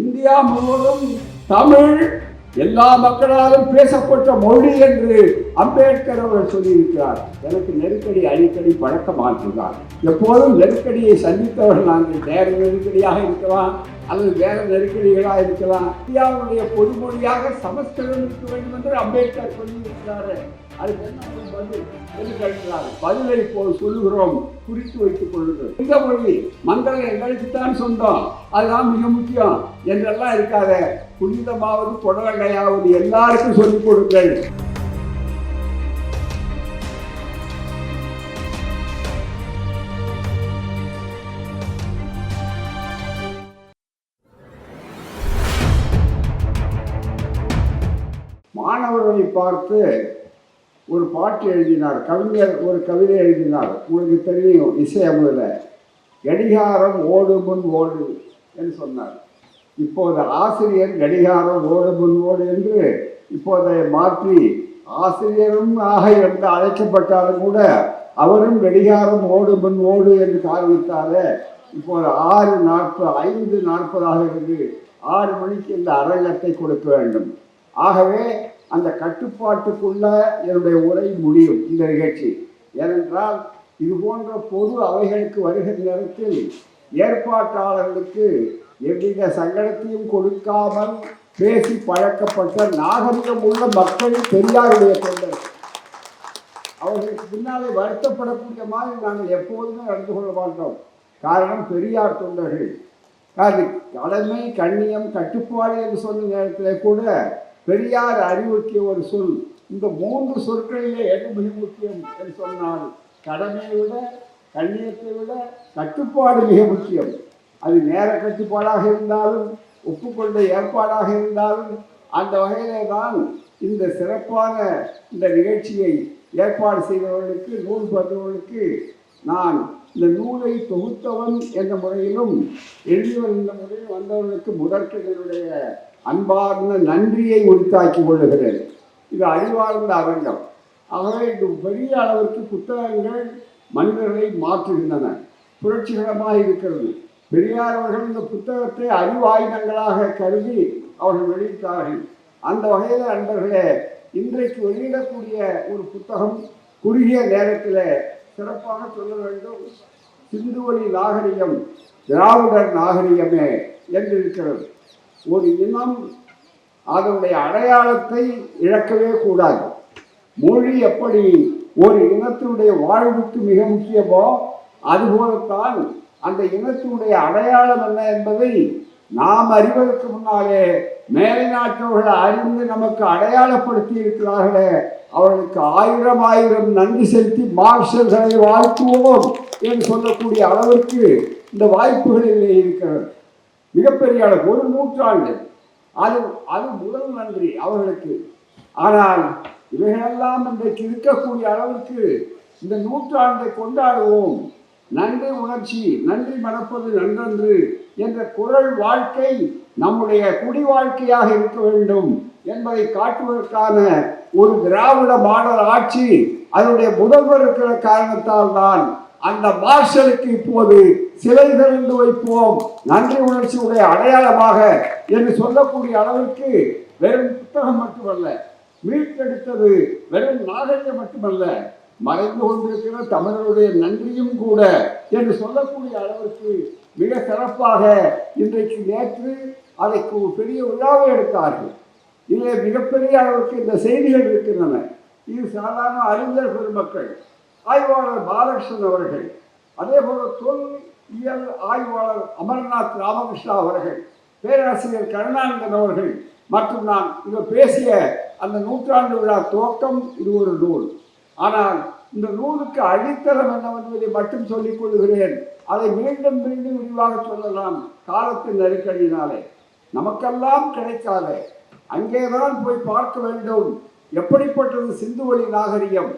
India முழுவதும் தமிழ் எல்லா மக்களாலும் பேசப்பட்ட மொழி என்று அம்பேத்கர் அவர் சொல்லியிருக்கிறார். எனக்கு நெருக்கடி அடிக்கடி பழக்கமாற்றுதான் எப்போதும் நெருக்கடியை சந்தித்தவர் நாங்கள் வேற நெருக்கடியாக இருக்கலாம் அல்லது வேற நெருக்கடிகளாக இருக்கலாம். இந்தியாவுடைய பொதுமொழியாக சமஸ்கிருதம் இருக்க வேண்டும் என்று அம்பேத்கர் சொல்லியிருக்கிறார். அதுக்கு என்ன பதில்? என்று கேட்கிறார் பதிலை போல் சொல்லுகிறோம் குறித்து வைத்துக் கொள்ளுங்கள் இந்த மொழி மந்திரம் எங்களுக்குத்தான் சொந்தம். அதுதான் மிக முக்கியம். என்றெல்லாம் இருக்காத. புனிதமாவது புடலங்கையாவது எல்லாருக்கும் சொல்லிக் கொடுங்கள். மாணவர்களை பார்த்து ஒரு பாட்டு எழுதினார் கவிஞர் ஒரு கவிதை எழுதினார். உங்களுக்கு தெரியும் இசை அமுதில் கடிகாரம் ஓடு முன் ஓடு என்று சொன்னார். இப்போது ஆசிரியர் கடிகாரம் ஓடு முன் ஓடு என்று இப்போதை மாற்றி ஆசிரியரும் ஆக என்று அழைக்கப்பட்டாலும் கூட அவரும் கடிகாரம் ஓடு முன் ஓடு என்று காண்பித்தாரே. இப்போது ஆறு நாற்பது ஐந்து நாற்பதாக இருந்து ஆறு மணிக்கு இந்த அரங்கத்தை கொடுக்க வேண்டும். ஆகவே அந்த கட்டுப்பாட்டுக்குள்ள என்னுடைய உரை முடியும் இந்த நிகழ்ச்சி. ஏனென்றால் இது போன்ற பொது அவைகளுக்கு வருகிற நேரத்தில் ஏற்பாட்டாளர்களுக்கு எவ்வித சங்கடத்தையும் கொடுக்காமல் பேசி பழக்கப்பட்ட நாகரிகம் உள்ள மக்கள் பெரியாருடைய தொண்டர் அவர்களுக்கு பின்னாலே வருத்தப்படக்கூடிய மாதிரி நாங்கள் எப்போதுமே நடந்து கொள்ள மாட்டோம். காரணம் பெரியார் தொண்டர்கள். அது கடமை கண்ணியம் கட்டுப்பாடு என்று சொன்ன நேரத்தில் கூட பெரியார் அறிவுறுத்திய ஒரு சொல். இந்த மூன்று சொற்களிலே எது மிக முக்கியம் என்று சொன்னால் கடமையை விட கண்ணியத்தை விட கட்டுப்பாடு மிக முக்கியம். அது நேர கட்டுப்பாடாக இருந்தாலும் ஒப்புக்கொண்ட ஏற்பாடாக இருந்தாலும் அந்த வகையிலே தான் இந்த சிறப்பான இந்த நிகழ்ச்சியை ஏற்பாடு செய்தவர்களுக்கு நூல் பெற்றவர்களுக்கு நான் இந்த நூலை தொகுத்தவன் என்ற முறையிலும் எழுதியவன் என்ற முறையில் வந்தவர்களுக்கு முதற்கு என்னுடைய அன்பார்ந்த நன்றியை உரித்தாக்கி கொள்ளுகிறது இது அறிவார்ந்த அரங்கம். ஆகவே இது பெரிய அளவிற்கு புத்தகங்கள் மனிதர்களை மாற்றுகின்றன. புரட்சிகரமாக இருக்கிறது. பெரியார் அவர்கள் இந்த புத்தகத்தை அறிவாயுதங்களாக கருதி அவர்கள் வெளியிட்டார்கள். அந்த வகையில் அன்பர்களே இன்றைக்கு வெளியிடக்கூடிய ஒரு புத்தகம் குறுகிய நேரத்தில் சிறப்பாக சொல்ல வேண்டும். சிந்துவழி நாகரிகம் திராவிடர் நாகரிகமே என்று இருக்கிறது ஒரு இனம் அதனுடைய அடையாளத்தை இழக்கவே கூடாது. மொழி எப்படி ஒரு இனத்தினுடைய வாழ்வுக்கு மிக முக்கியமோ அதுபோலத்தான் அந்த இனத்தினுடைய அடையாளம் என்ன என்பதை நாம் அறிவதற்கு முன்னாலே மேலை நாட்டவர்கள் அறிந்து நமக்கு அடையாளப்படுத்தி இருக்கிறார்களே அவர்களுக்கு ஆயிரம் ஆயிரம் நன்றி செலுத்தி மார்ஷல்களை வாழ்த்துவோம் என்று சொல்லக்கூடிய அளவிற்கு இந்த வாய்ப்புகள் இல்லை இருக்கிறது. மிகப்பெரிய அளவு ஒரு நூற்றாண்டு. அது அது முதல் நன்றி அவர்களுக்கு. ஆனால் இவைகளெல்லாம் இன்றைக்கு இருக்கக்கூடிய அளவிற்கு இந்த நூற்றாண்டை கொண்டாடுவோம். நன்றி உணர்ச்சி நன்றி மறப்பது நன்றன்று என்ற குரல் வாழ்க்கை நம்முடைய குடி வாழ்க்கையாக இருக்க வேண்டும் என்பதை காட்டுவதற்கான ஒரு திராவிட மாடல் ஆட்சி அதனுடைய முதல்வர் இருக்கிற காரணத்தால் தான் அந்த மார்ஷலுக்கு இப்போது சிலை திறந்து வைப்போம். நன்றி உணர்ச்சியுடைய அடையாளமாக என்று சொல்லக்கூடிய அளவிற்கு வெறும் புத்தகம் மட்டுமல்ல மீட்டெடுத்தது வெறும் நாகரிகம் மட்டுமல்ல மறைந்து கொண்டிருக்கிற தமிழருடைய நன்றியும் கூட என்று சொல்லக்கூடிய அளவிற்கு மிக சிறப்பாக இன்றைக்கு நேற்று அதற்கு ஒரு பெரிய விழாவை எடுத்தார்கள். இதில் மிகப்பெரிய அளவுக்கு இந்த செய்திகள் இருக்கின்றன. இது சாதாரண அறிஞர் பெருமக்கள் ஆய்வாளர் பாலகிருஷ்ணன் அவர்கள் அதே போல தொல் இயல் ஆய்வாளர் அமர்நாத் ராமகிருஷ்ணா அவர்கள் பேராசிரியர் கருணானந்தன் அவர்கள் மற்றும் நான் இவர் பேசிய அந்த நூற்றாண்டு விழா துவக்கம் இது ஒரு நூல். ஆனால் இந்த நூலுக்கு அடித்தளம் என்னவென்பதை மட்டும் சொல்லிக் கொள்கிறேன். அதை மீண்டும் மீண்டும் விரிவாக சொல்லலாம். காலத்தின் நெருக்கடியினாலே. நமக்கெல்லாம் கிடைக்காது அங்கேதான் போய் பார்க்க வேண்டும். எப்படிப்பட்டது சிந்துவெளி நாகரிகம்?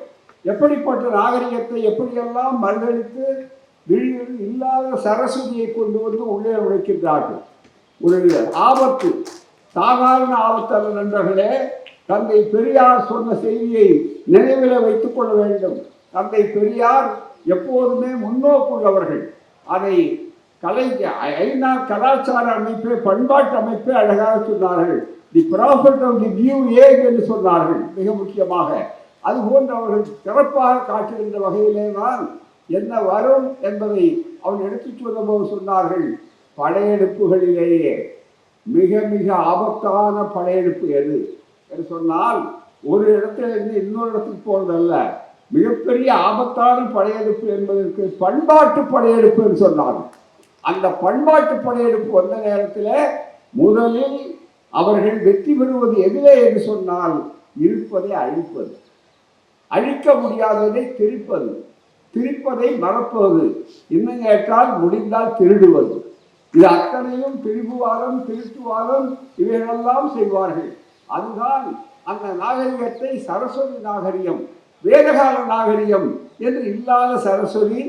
எப்படிப்பட்ட நாகரிகத்தை எப்படியெல்லாம் மறுதளித்து விழியில் இல்லாத சரஸ்வதியை கொண்டு வந்து உள்ளே உழைக்கின்றார்கள் ஒரு ஆபத்து. சாதாரண ஆபத்து நண்பர்களே. தந்தை பெரியார் சொன்ன செய்தியை நினைவில் வைத்துக் கொள்ள வேண்டும். தந்தை பெரியார் எப்போதுமே முன்னோக்குள்ளவர்கள். அதை கலை ஐநா கலாச்சார அமைப்பே பண்பாட்டு அமைப்பே அழகாக சொன்னார்கள். The profit of the new age என்று சொன்னார்கள். மிக முக்கியமாக அது போன்று அவர்கள் சிறப்பாக காட்டுகின்ற வகையிலே தான் என்ன வரும் என்பதை அவன் எடுத்துச் சொல்லும்போது சொன்னார்கள். படையெடுப்புகளிலேயே மிக மிக ஆபத்தான படையெடுப்பு எது என்று சொன்னால் ஒரு இடத்துல இருந்து இன்னொரு இடத்துக்கு போவதல்ல. மிகப்பெரிய ஆபத்தான படையெடுப்பு என்பதற்கு பண்பாட்டு படையெடுப்பு என்று சொன்னார்கள். அந்த பண்பாட்டு படையெடுப்பு வந்த நேரத்தில் முதலில் அவர்கள் வெற்றி பெறுவது எதிலே என்று சொன்னால் இருப்பதை அழிப்பது. அழிக்க முடியாததை திரிப்பது திரிப்பதை மறப்பது இன்னும் கேட்டால் முடிந்தால் திருடுவது. இது அத்தனையும் திரிபுவாதம் திருட்டுவாதம் இவைகளெல்லாம் செய்வார்கள். அதுதான் அந்த நாகரிகத்தை சரஸ்வதி நாகரிகம் வேதகால நாகரிகம் என்று இல்லாத சரஸ்வதி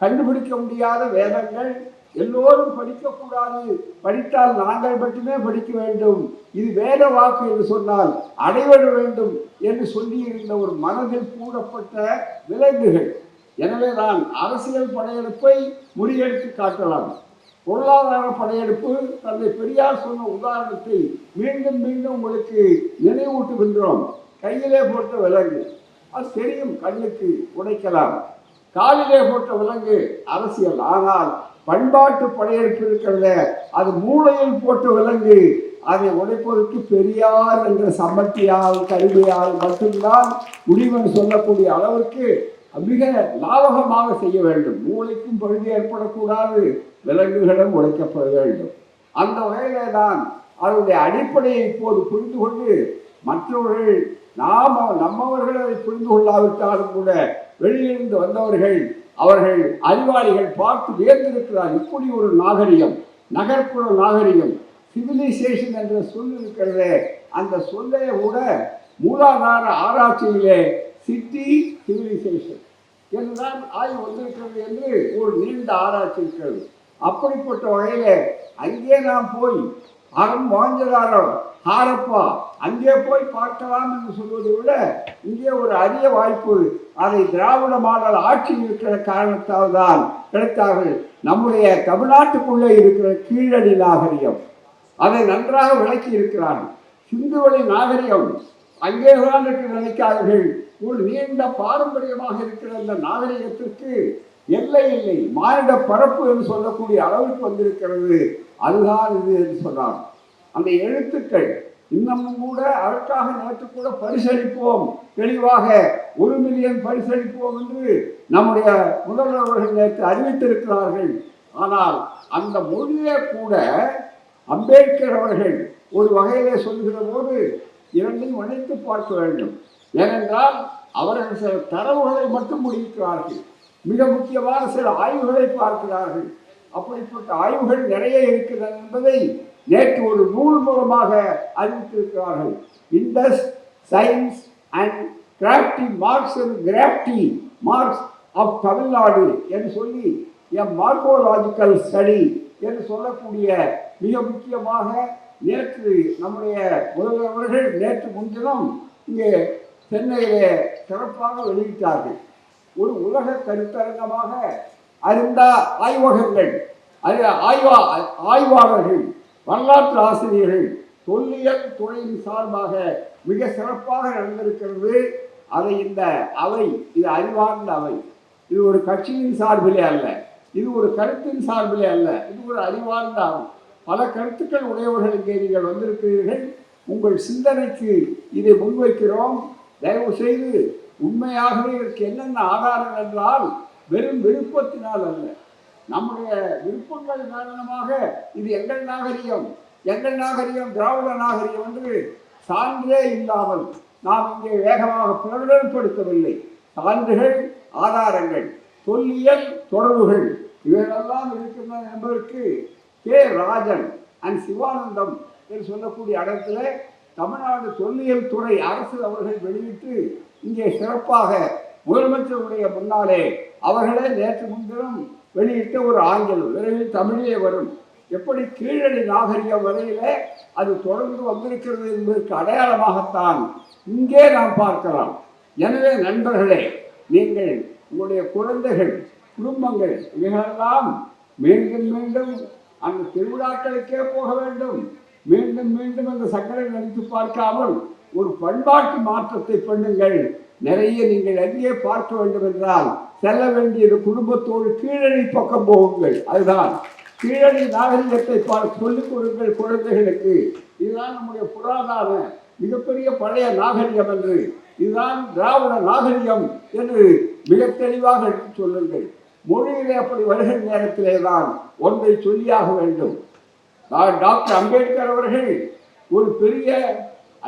கண்டுபிடிக்க முடியாத வேதங்கள் எல்லோரும் படிக்கக்கூடாது. படித்தால் நாங்கள் மட்டுமே படிக்க வேண்டும். இது வேத வாக்கு என்று சொன்னால் அடைபட வேண்டும் என்று சொல்லியிருந்த ஒரு மனதில் கூடப்பட்ட விலங்குகள் எனவே தான் அரசியல் படையெடுப்பை முறியடித்து காட்டலாம். பொருளாதார படையெடுப்பு தந்தை பெரியார் சொன்ன உதாரணத்தை மீண்டும் மீண்டும் உங்களுக்கு நினைவூட்டுகின்றோம். கையிலே போட்ட விலங்கு. அது தெரியும் கண்ணுக்கு உடைக்கலாம். காலிலே போட்ட விலங்கு அரசியல். ஆனால் பண்பாட்டு படையெடுப்பு இருக்கிறத அது மூளையில் போட்டு விலங்கு அதை உடைப்பதற்கு பெரியார் என்ற சமத்தியால் கருவியால் மட்டும்தான் முடிவென்று சொல்லக்கூடிய அளவுக்கு மிக லாபகமாக செய்ய வேண்டும். மூளைக்கும் பகுதி ஏற்படக்கூடாது விலங்குகளும் உடைக்கப்பட வேண்டும். அந்த வகையிலே தான் அதனுடைய அடிப்படையை இப்போது புரிந்து கொண்டு மற்றவர்கள் நாம நம்மவர்கள் அதை புரிந்து கொள்ளாவிட்டாலும் கூட வெளியிலிருந்து வந்தவர்கள் அவர்கள் அறிவாளிகள் பார்த்து வியந்திருக்கிறார். இப்படி ஒரு நாகரிகம் நகர்ப்புற நாகரிகம் சிவிலைசேஷன் என்ற சொல் இருக்கிறது. அந்த சொல்லைய கூட மூலாதார ஆராய்ச்சியிலே சிட்டி சிவிலைசேஷன் என்றுதான் ஆய்வு வந்திருக்கிறது என்று ஒரு நீண்ட ஆராய்ச்சி இருக்கிறது. அப்படிப்பட்ட வகையில் அங்கே நாம் போய் அறம் வாஞ்சதாரம் ஹாரப்பா அங்கே போய் பார்க்கலாம் என்று சொல்வதை விட இங்கே ஒரு அரிய வாய்ப்பு. அதை திராவிட மாடல் ஆட்சி இருக்கிற காரணத்தால் தான் கிடைத்தார்கள். நம்முடைய தமிழ்நாட்டுக்குள்ளே இருக்கிற கீழடி நாகரிகம். அதை நன்றாக விளக்கி இருக்கிறார்கள். சிந்துவெளி நாகரிகம். அங்கே தான் என்று நினைக்காதீர்கள். ஒரு நீண்ட பாரம்பரியமாக இருக்கிற அந்த நாகரிகத்திற்கு எல்லை இல்லை. மானிட பரப்பு என்று சொல்லக்கூடிய அளவுக்கு வந்திருக்கிறது. அதுதான் இது என்று சொன்னார். அந்த எழுத்துக்கள் இன்னமும் கூட அதற்காக நேற்று கூட பரிசளிப்போம். தெளிவாக ஒரு மில்லியன் பரிசளிப்போம் என்று நம்முடைய முதல்வர் அவர்கள் நேற்று அறிவித்திருக்கிறார்கள். ஆனால் அந்த மொழியே கூட அம்பேத்கர் அவர்கள் ஒரு வகையிலே சொல்கிற போது இரண்டையும் இணைத்து பார்க்க வேண்டும். ஏனென்றால் அவர்கள் சில தரவுகளை மட்டும் முடிக்கிறார்கள். மிக முக்கியமான சில ஆய்வுகளை பார்க்கிறார்கள். அப்படிப்பட்ட ஆய்வுகள் நிறைய இருக்கிறது என்பதை நேற்று ஒரு நூல் மூலமாக அறிவித்திருக்கிறார்கள். Indus science and graffiti marks and graffiti marks of Tamil Nadu என்று சொல்லி எ மார்கோலாஜிக்கல் ஸ்டடி என்று சொல்லக்கூடிய மிக முக்கியமாக நேற்று நம்முடைய முதல்வர்கள் நேற்று முன்தினம் இங்கே சென்னையிலே சிறப்பாக வெளியிட்டார்கள். ஒரு உலக கருத்தரங்கமாக அறிந்த ஆய்வகங்கள் அது ஆய்வா ஆய்வாளர்கள் வரலாற்று ஆசிரியர்கள் தொல்லியல் துறையின் சார்பாக மிக சிறப்பாக நடந்திருக்கிறது. அதை இந்த அவை இது அறிவார்ந்த அவை. இது ஒரு கட்சியின் சார்பிலே அல்ல. இது ஒரு கருத்தின் சார்பிலே அல்ல. இது ஒரு அறிவார்ந்த அவை. பல கருத்துக்கள் உடையவர்கள் இங்கே நீங்கள் வந்திருக்கிறீர்கள். உங்கள் சிந்தனைக்கு இதை முன்வைக்கிறோம். தயவு செய்து உண்மையாகவே இதற்கு என்னென்ன ஆதாரம் என்றால் வெறும் விருப்பத்தினால் அல்ல. நம்முடைய விருப்பங்கள் காரணமாக இது எங்கள் நாகரிகம். எங்கள் நாகரிகம் திராவிட நாகரிகம் என்று சான்றே இல்லாமல் நாம் இங்கே வேகமாக பிரகடனப்படுத்தவில்லை சான்றுகள் ஆதாரங்கள் தொல்லியல் தொடர்புகள் இவைகளெல்லாம் இருக்கின்றன என்பதற்கு கே. ராஜன் அண்ட் சிவானந்தம் என்று சொல்லக்கூடிய இடத்துல தமிழ்நாடு தொல்லியல் துறை அரசு அவர்கள் வெளியிட்டு இங்கே சிறப்பாக முதலமைச்சருடைய முன்னாலே அவர்களே நேற்று முன்தினம் வெளியிட்ட ஒரு ஆங்கிலம் விரைவில் தமிழிலே வரும். எப்படி கீழடி நாகரிகம் வரையிலே அது தொடர்ந்து வந்திருக்கிறது என்பதற்கு அடையாளமாகத்தான் இங்கே நாம் பார்க்கலாம். எனவே நண்பர்களே நீங்கள் உங்களுடைய குழந்தைகள் குடும்பங்கள் இவைகளெல்லாம் மீண்டும் மீண்டும் அந்த திருவிழாக்களுக்கே போக வேண்டும். மீண்டும் மீண்டும் அந்த சக்கரை நினைத்து பார்க்காமல் ஒரு பண்பாட்டு மாற்றத்தை பண்ணுங்கள். நிறைய நீங்கள் எங்கே பார்க்க வேண்டும் என்றால் செல்ல வேண்டியது குடும்பத்தோடு கீழடி பக்கம் போகுங்கள். அதுதான். கீழடி நாகரிகத்தை சொல்லிக் கொடுங்கள் குழந்தைகளுக்கு. இதுதான் நம்முடைய புராதான மிகப்பெரிய பழைய நாகரிகம் என்று. இதுதான் திராவிட நாகரிகம் என்று மிக தெளிவாக சொல்லுங்கள். மொழியிலே அப்படி வருகிற நேரத்திலே தான் ஒன்றை சொல்லியாக வேண்டும். நான் டாக்டர் அம்பேத்கர் அவர்கள் ஒரு பெரிய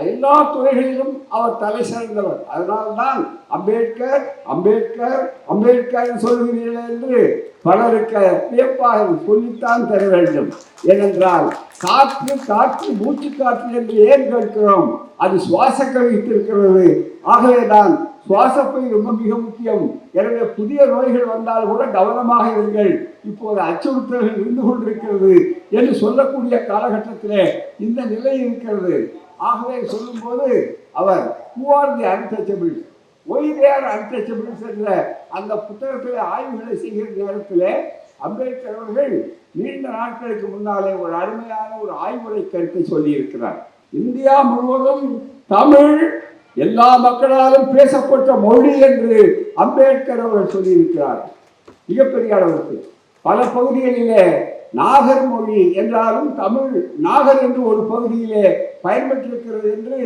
எல்லா துறைகளிலும் அவர் தலை சிறந்தவர். அதனால்தான் அம்பேத்கர் அம்பேத்கர் அம்பேத்கர் சொல்கிறீர்கள் என்று பலருக்கு வியப்பாக சொல்லித்தான் தர வேண்டும். ஏனென்றால் காற்று காற்று மூச்சு காற்று என்று ஏன் கேட்கிறோம்? அது சுவாச கவித்திருக்கிறது ஆகவேதான் சுவாசப்பை ரொம்ப மிக முக்கியம். எனவே புதிய நோய்கள் வந்தால் கூட கவனமாக இருங்கள். இப்போது அச்சுறுத்தல்கள் இருந்து கொண்டிருக்கிறது என்று சொல்லக்கூடிய காலகட்டத்திலே இந்த நிலை இருக்கிறது. ஆகவே சொல்லும்போது அவர் who the the untouchables? Why there untouchables என்ற அந்த புத்தகத்தில் ஆய்வுகளை செய்கிற நேரத்தில் அம்பேத்கர் அவர்கள் நீண்ட நாட்களுக்கு முன்னாலே ஒரு அருமையான ஒரு ஆய்வுரை கருத்தை சொல்லியிருக்கிறார். இந்தியா முழுவதும் தமிழ் எல்லா மக்களாலும் பேசப்பட்ட மொழி என்று அம்பேத்கர் அவர்கள் சொல்லியிருக்கிறார். மிகப்பெரிய அளவுக்கு. பல பகுதிகளிலே நாகர் மொழி என்றாலும் தமிழ் நாகர் என்று ஒரு பகுதியிலே பயன்பட்டிருக்கிறது என்று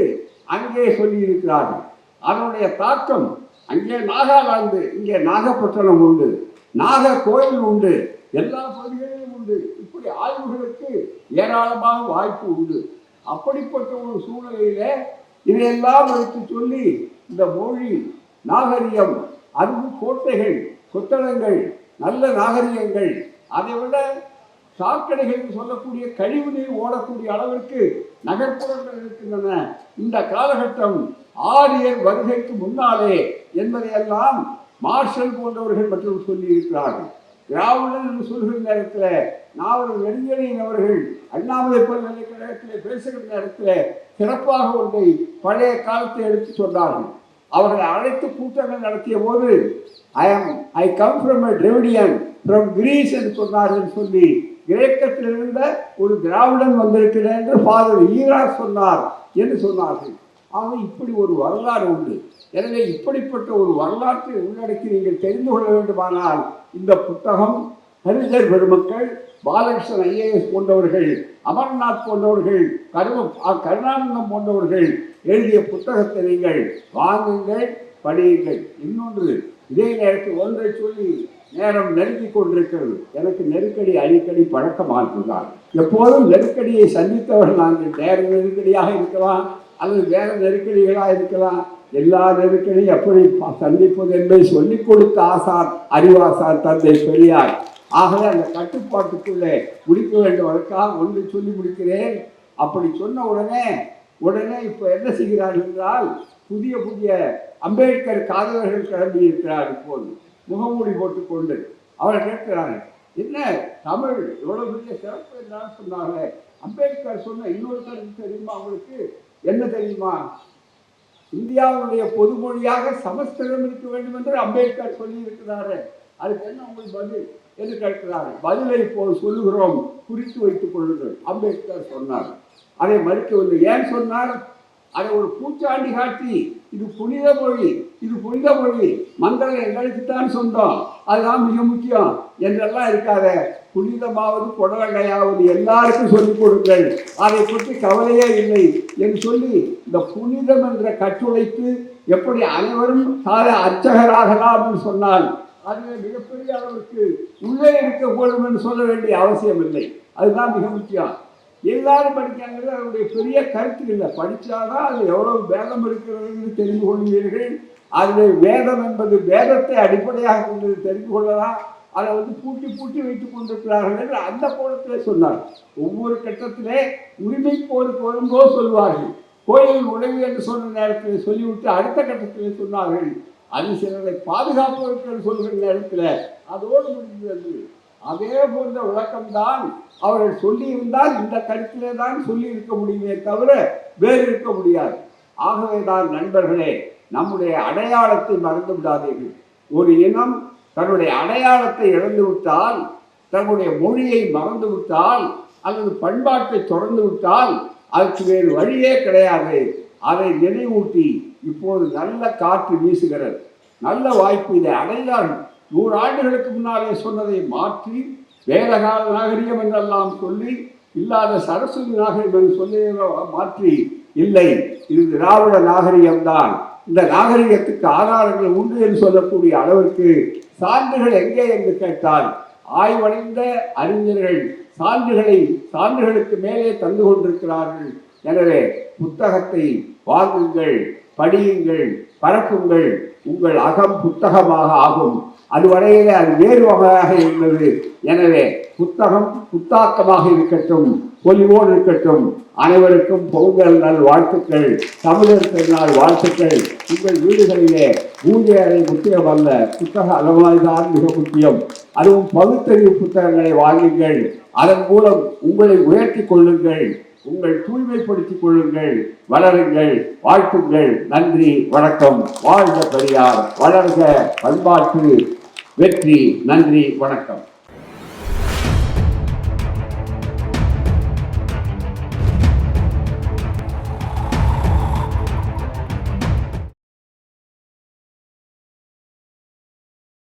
அங்கே சொல்லியிருக்கிறார்கள். அதனுடைய தாக்கம் அங்கே நாகாலாந்து இங்கே நாகப்பட்டினம் உண்டு நாக கோயில் உண்டு எல்லா பகுதிகளிலும் உண்டு. இப்படி ஆய்வுகளுக்கு ஏராளமான வாய்ப்பு உண்டு. அப்படிப்பட்ட ஒரு சூழ்நிலையில இதையெல்லாம் எடுத்து சொல்லி இந்த மொழி நாகரிகம் அறிவு கோட்டைகள் கொத்தளங்கள் நல்ல நாகரிகங்கள் அதை விட சாக்கடைகள் சொல்லக்கூடிய கழிவு நீர் ஓடக்கூடிய அளவிற்கு நகர்ப்புறங்கள் இருக்கின்றன. இந்த காலகட்டம் ஆரியர் வருகைக்கு முன்னாலே என்பதையெல்லாம் மார்ஷல் போன்றவர்கள் மற்றும் சொல்லியிருக்கிறார்கள். திராவிடன் என்று சொல்கிற நேரத்தில் நாவல் நெடுஞ்செழியன் அவர்கள் அண்ணாமலை பல்கலைக்கழகத்தில் பேசுகிற நேரத்தில் சிறப்பாக ஒன்றை பழைய காலத்தை எடுத்து சொன்னார்கள். அவர்களை அழைத்து கூட்டங்கள் நடத்திய போது I am I come from a Dravidian from Greece என்று சொன்னார்கள் சொல்லி கிரேக்கத்தில் இருந்த ஒரு திராவிடன் வந்திருக்கிறேன் என்று ஃபாதர் ஈரா சொன்னார் என்று சொன்னார்கள். ஆக இப்படி ஒரு வரலாறு உண்டு. எனவே இப்படிப்பட்ட ஒரு வரலாற்றை உள்ளடக்கி நீங்கள் தெரிந்து கொள்ள வேண்டுமானால் இந்த புத்தகம் ஹரிஜர் பெருமக்கள் பாலகிருஷ்ணன் ஐஏஎஸ் போன்றவர்கள் அமர்நாத் போன்றவர்கள் கரும கருணானந்தம் போன்றவர்கள் எழுதிய புத்தகத்தை நீங்கள் வாங்குங்கள் படியுங்கள். இன்னொன்று இதே நேரத்தில் ஒன்றை சொல்லி நேரம் நெருங்கி கொண்டிருக்கிறது. எனக்கு நெருக்கடி அடிக்கடி பழக்கமாக்குதான் எப்போதும் நெருக்கடியை சந்தித்தவர் நாங்கள் நேர நெருக்கடியாக இருக்கலாம் அல்லது வேறு நெருக்கடிகளாக இருக்கலாம். எல்லா நெருக்கடியும் எப்படி சந்திப்பது என்பதை சொல்லிக் கொடுத்த ஆசார் அறிவாசார் தந்தை பெரியார். ஆகவே அந்த கட்டுப்பாட்டுக்குள்ளே முடிக்க வேண்டும். ஒன்று சொல்லி முடிக்கிறேன் அப்படி சொன்ன உடனே உடனே இப்போ என்ன செய்கிறார்கள் என்றால் புதிய புதிய அம்பேத்கர் காதலர்கள் கிளம்பி இருக்கிறார் இப்போது. முகமூடி போட்டுக்கொண்டு அவரை கேட்கிறார்கள் என்ன தமிழ் எவ்வளவு பெரிய சிறப்பு என்றால் சொன்னாங்க அம்பேத்கர் சொன்ன இன்னொரு கருத்து தெரியுமா அவங்களுக்கு என்ன தெரியுமா? இந்தியாவுடைய பொதுமொழியாக சமஸ்கிருதம் இருக்க வேண்டும் என்று அம்பேத்கர் சொல்லி இருக்கிறாரு அதுக்கு என்ன உங்களுக்கு பதில்? என்று கேட்கிறார்கள். பதிலை இப்போது சொல்லுகிறோம். குறித்து வைத்துக் கொள்ளுங்கள் அம்பேத்கர் சொன்னார். அதை மறுக்கவில்லை ஏன் சொன்னார்? அதை ஒரு பூச்சாண்டி காட்டி இது புனித மொழி இது புனித மொழி. மந்திரம் எங்களுக்குத்தான் சொந்தம். அதுதான் மிக முக்கியம். என்றெல்லாம் இருக்காத புனிதமாவது புடலங்கையாவது எல்லாருக்கும் சொல்லிக் கொடுங்கள். அதை பற்றி கவலையே இல்லை என்று சொல்லி இந்த புனிதம் என்ற கட்டுரைக்கு எப்படி அனைவரும் சாத அர்ச்சகராகலாம் என்று சொன்னால் அது மிகப்பெரிய அளவுக்கு உள்ளே இருக்கக்கூடும் என்று சொல்ல வேண்டிய அவசியம் இல்லை அதுதான் மிக முக்கியம். எல்லாரும் படிக்காங்கிறது அதனுடைய பெரிய கருத்து இல்லை. படித்தாதான் அது எவ்வளவு வேதம் இருக்கிறதுன்னு தெரிந்து கொள்வீர்கள். அதில் வேதம் என்பது வேதத்தை அடிப்படையாக கொண்டு தெரிந்து கொள்ளலாம். அதை வந்து பூட்டி பூட்டி வைத்துக் கொண்டிருக்கிறார்கள் என்று அந்த கோணத்திலே சொன்னார். ஒவ்வொரு கட்டத்திலே உரிமை போருக்கு வரும்போது சொல்வார்கள். கோயில் உதவி என்று சொன்ன நேரத்தில் சொல்லிவிட்டு அடுத்த கட்டத்திலே சொன்னார்கள். அது சிலரை பாதுகாப்பதற்கு சொல்கிற நேரத்தில் அதோடு முடிந்தது அதே போன்ற விளக்கம்தான் அவர்கள் சொல்லியிருந்தால் இந்த கருத்திலே தான் சொல்லி இருக்க முடியுமே தவிர வேறு இருக்க முடியாது. ஆகவே தான் நண்பர்களே நம்முடைய அடையாளத்தை மறந்து விடாதீர்கள். ஒரு இனம் தன்னுடைய அடையாளத்தை இழந்து விட்டால் தன்னுடைய மொழியை மறந்து விட்டால் அல்லது பண்பாட்டை தொடர்ந்து விட்டால் அதுக்கு வேறு வழியே கிடையாது. அதை நினைவூட்டி இப்போது நல்ல காற்று வீசுகிறது. நல்ல வாய்ப்பு இதை அடைந்தார்கள் நூறு ஆண்டுகளுக்கு முன்னாலே சொன்னதை மாற்றி வேதகால நாகரிகம் என்றெல்லாம் சொல்லி இல்லாத சரஸ்வதி நாகரிகம் என்று சொல்லி மாற்றி இல்லை இது திராவிட நாகரிகம்தான். இந்த நாகரிகத்துக்கு ஆதாரங்கள் உண்டு என்று சொல்லக்கூடிய அளவிற்கு சான்றுகள் எங்கே என்று கேட்டால் ஆய்வடைந்த அறிஞர்கள் சான்றுகளை சான்றுகளுக்கு மேலே தந்து கொண்டிருக்கிறார்கள். எனவே புத்தகத்தை வாங்குங்கள் படியுங்கள் பரப்புங்கள். உங்கள் அகம் புத்தகமாக ஆகும். அதுவரையிலே அது வேறு வகையாக இருந்தது. எனவே புத்தகம் புத்தாக்கமாக இருக்கட்டும் பொலிவோடு இருக்கட்டும் அனைவருக்கும் பொங்கல் நல் வாழ்த்துக்கள் தமிழர் திருநாள் வாழ்த்துக்கள். உங்கள் வீடுகளிலே பூஜை அறை முக்கியம் அல்ல புத்தக அளவாய்தான் மிக முக்கியம். அதுவும் பகுத்தறிவு புத்தகங்களை வாங்குங்கள். அதன் மூலம் உங்களை உயர்த்தி கொள்ளுங்கள். உங்கள் தூய்மைப்படுத்திக் கொள்ளுங்கள். வளருங்கள். வாழ்த்துங்கள். நன்றி. வணக்கம். வாழ்க பெரியார். வளர்க. பண்பாட்டு வெற்றி நன்றி வணக்கம்.